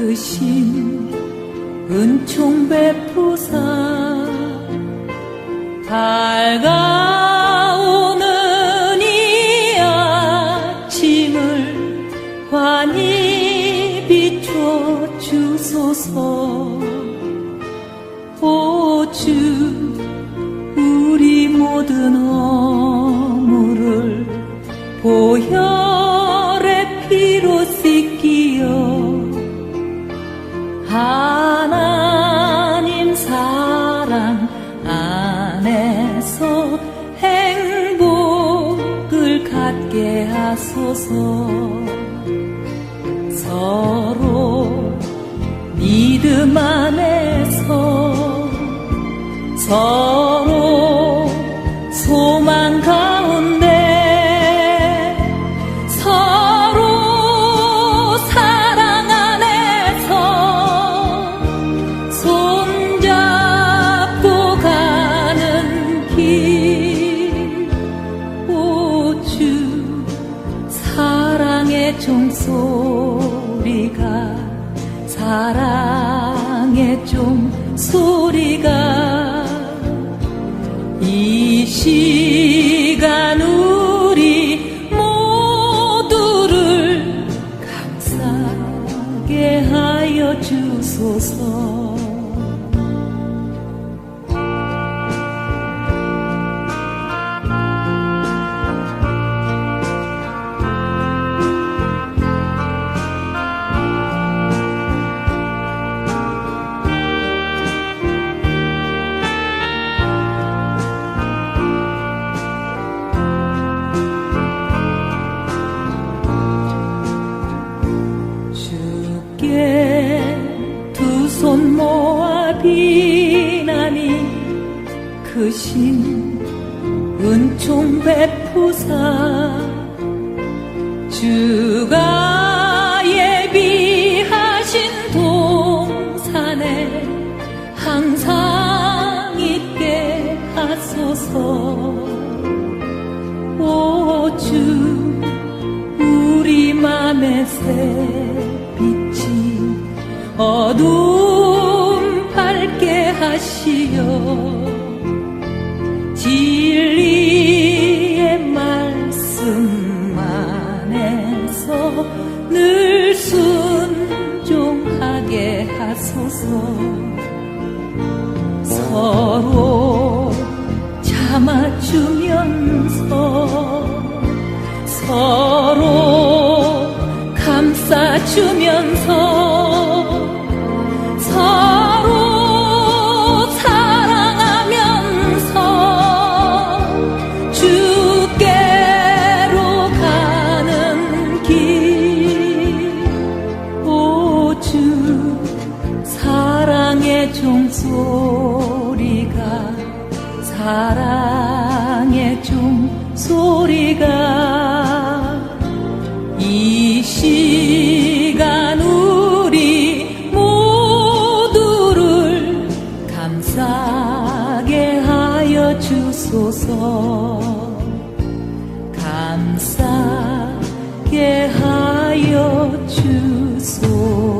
크신 은총 베푸사 밝아오는 이 아침을 환히 비춰 주소서. 오주 우리 모든 허 하나님 사랑 안에서 행복을 갖게 하소서. 서로 믿음 안에 사랑의 종소리가 사랑의 종소리가 이 시간 우리 모두를 감싸게 하여 주소서 손 모아 비나니 크신 은총 베푸사 주가 예비하신 동산에 항상 있게 하소서. 오주 우리 맘의 새 빛이 어둠 밝게 하시어. 진리의 말씀 안에서 늘 순종하게 하소서. 서로 참아주면서 서로 사랑의 종소리가 이 시간 우리 모두를 감싸게 하여 주소서. 감싸게 하여 주소서